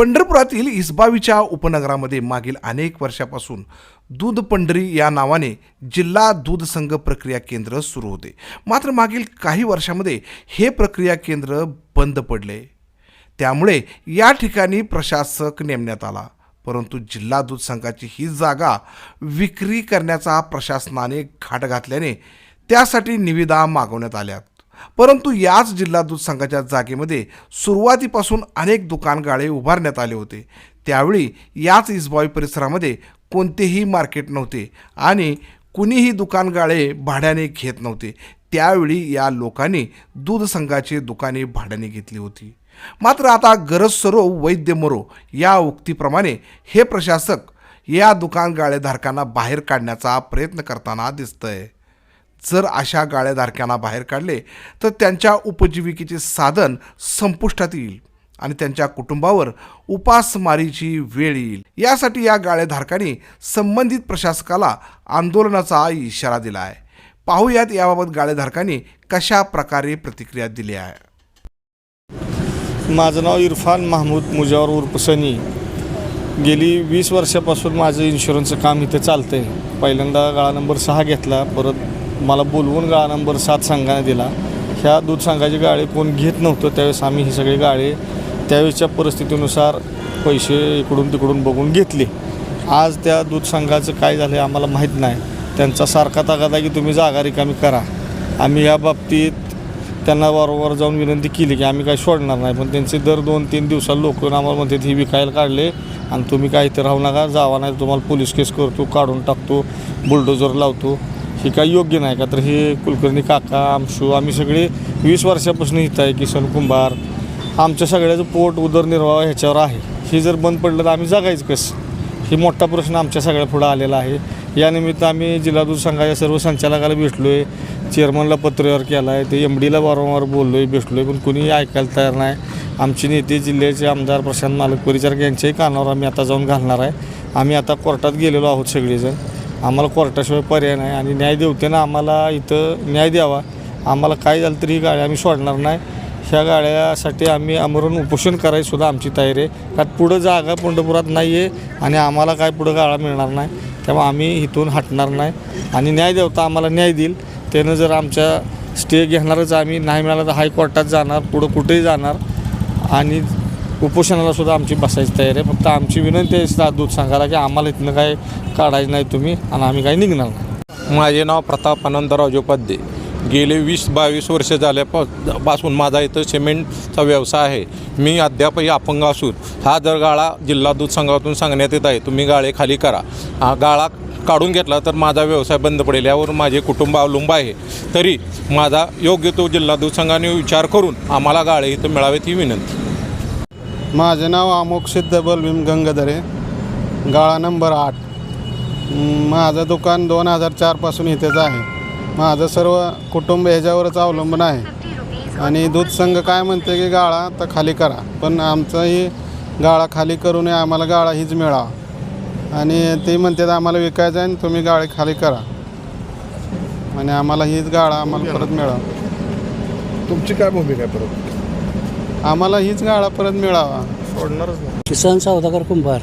पंढरपुरातील इसबावीच्या उपनगरामध्ये मागील अनेक वर्षापासून दूध पंढरी या नावाने जिल्हा दूध संघ प्रक्रिया केंद्र सुरू होते. मात्र मागील काही वर्षामध्ये हे प्रक्रिया केंद्र बंद पडले. त्यामुळे या ठिकाणी प्रशासक नेमण्यात आला. परंतु जिल्हा दूध संघाची ही जागा विक्री करण्याचा प्रशासनाने घाट घातल्याने त्यासाठी निविदा मागवण्यात आल्यात. परंतु याच जिल्हा दूध संघाच्या जागेमध्ये सुरुवातीपासून अनेक दुकानगाळे उभारण्यात आले होते. त्यावेळी याच इसबावी परिसरामध्ये कोणतेही मार्केट नव्हते आणि कुणीही दुकानगाळे भाड्याने घेत नव्हते. त्यावेळी या लोकांनी दूध संघाची दुकाने भाड्याने घेतली होती. मात्र आता गरज सरो वैद्य मरो या उक्तीप्रमाणे हे प्रशासक या दुकानगाळेधारकांना बाहेर काढण्याचा प्रयत्न करताना दिसतंय. जर अशा गाळेधारकांना बाहेर काढले तर त्यांच्या उपजीविकेचे साधन संपुष्टात येईल आणि त्यांच्या कुटुंबावर उपासमारीची वेळ येईल. यासाठी या गाळेधारकांनी संबंधित प्रशासकाला आंदोलनाचा इशारा दिला आहे. पाहूयात याबाबत गाळेधारकांनी कशा प्रकारे प्रतिक्रिया दिली आहे. माझं नाव इरफान महमूद मुजावर उर्फ सनी. गेली वीस वर्षापासून माझं इन्शुरन्सचं काम इथे चालतं आहे पहिल्यांदा गाळा नंबर सहा घेतला परत मला बोलवून गाळा नंबर सात संघाने दिला. ह्या दूध संघाची गाळे कोण घेत नव्हतं त्यावेळेस आम्ही ही सगळी गाळे त्यावेळेसच्या परिस्थितीनुसार पैसे इकडून तिकडून बघून घेतले. आज त्या दूध संघाचं काय झालं आहे आम्हाला माहीत नाही. त्यांचा सारखा तागादा की तुम्ही जागा रिकामी करा. आम्ही या बाबतीत त्यांना वारंवार जाऊन विनंती केली की आम्ही काही सोडणार नाही पण त्यांचे दर दोन तीन दिवसात लोक आम्हाला म्हणतात ही विकायला काढले आणि तुम्ही काय इथं राहू नका जावा नाही तुम्हाला पोलीस केस करतो काढून टाकतो बुलडोजर लावतो. हे काही योग्य नाही का? तर हे कुलकर्णी काका आमशू आम्ही सगळे वीस वर्षापासून इथं आहे किसन कुंभार. आमच्या सगळ्याचं पोट उदरनिर्वाह ह्याच्यावर आहे. हे जर बंद पडलं तर आम्ही जगायचं कसं? हे मोठा प्रश्न आमच्या सगळ्या पुढं आलेला आहे. यानिमित्त आम्ही जिल्हा दूध संघाच्या सर्व संचालकाला भेटलो आहे चेअरमनला पत्रव्यवहार केला आहे ते एम डीला वारंवार बोललो आहे भेटलो आहे पण कुणीही ऐकायला तयार नाही. आमचे नेते जिल्ह्याचे आमदार प्रशांत मालक परिचारक यांच्याही कानावर आम्ही आता जाऊन घालणार आहे. आम्ही आता कोर्टात गेलेलो आहोत सगळेजण. आम्हाला कोर्टाशिवाय पर्याय नाही आणि न्याय देवतेनं आम्हाला इथं न्याय द्यावा. आम्हाला काय झालं तरी ही गाड्या आम्ही सोडणार नाही. ह्या गाड्यासाठी आम्ही अमरून उपोषण करायसुद्धा आमची तयारी आहे. कारण पुढं जागा पंढरपुरात नाही आहे आणि आम्हाला काय पुढं गाळा मिळणार नाही. त्यामुळे आम्ही इथून हटणार नाही. आणि न्याय देवता आम्हाला न्याय देईल. त्यानं जर आमच्या स्टे घेणारच आम्ही नाही मिळालं तर हायकोर्टात जाणार पुढं कुठेही जाणार. आणि उपोषणाला सुद्धा आमची बसायची तयारी आहे. फक्त आमची विनंती आहे सा- दूध सांगायला की आम्हाला इथनं काही काढायचं नाही तुम्ही आणि आम्ही काही निघणार नाही. माझे नाव प्रताप आनंदराव उपाध्ये गेले वीस बावीस वर्ष झाल्यापा पासून माझा इथं सिमेंटचा व्यवसाय आहे. मी अद्यापही अपंग असून हा जर गाळा जिल्हा दूध संघातून सांगण्यात येत आहे तुम्ही गाळे खाली करा. हा गाळा काढून घेतला तर माझा व्यवसाय बंद पडेल यावर माझे कुटुंब अवलंब आहे. तरी माझा योग्य तो जिल्हा दूध संघाने विचार करून आम्हाला गाळे इथं मिळावेत ही विनंती. माझे नाव अमोक सिद्ध बलभीम गंगाधरे गाळा नंबर आठ. माझं दुकान दोन हजार चारपासून इथेच आहे. माझं सर्व कुटुंब ह्याच्यावरच अवलंबून आहे. आणि दूध संघ काय म्हणते की गाळा तर खाली करा. पण आमचंही गाळा खाली करू नये आम्हाला गाळा हीच मिळावा. आणि ते म्हणतात आम्हाला विकायचं आहे तुम्ही गाळी खाली करा. आणि आम्हाला हीच गाळा आम्हाला परत मिळावा. तुमची काय भूमिका परत? आम्हाला हीच गाळा परत मिळावा. सोडणारच नाही. किसन सौदागर कुंभार.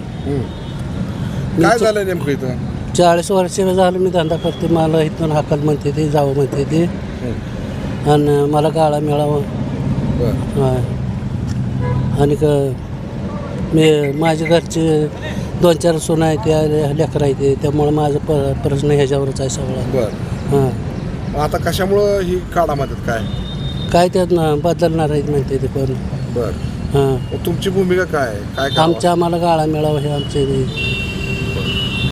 काय झालं नेमकं इथं? चाळीस वर्ष झालं मी धंदा करते. मला इथून हाकल म्हणते ते जावं म्हणते ते. आणि मला गाळा मिळावा. हा. आणि क मी माझ्या घरचे दोन चार सोनं आहे ते लेकरं आहे ते त्यामुळं माझं प प्रश्न ह्याच्यावरच आहे सगळा. बर. हां. आता कशामुळं ही काढा म्हणतात काय? काय त्यात ना बदलणार आहेत म्हणते ते पण बर हां तुमची भूमिका काय आहे? काय करावं? आमच्या आम्हाला गाळा मिळावा हे आमचे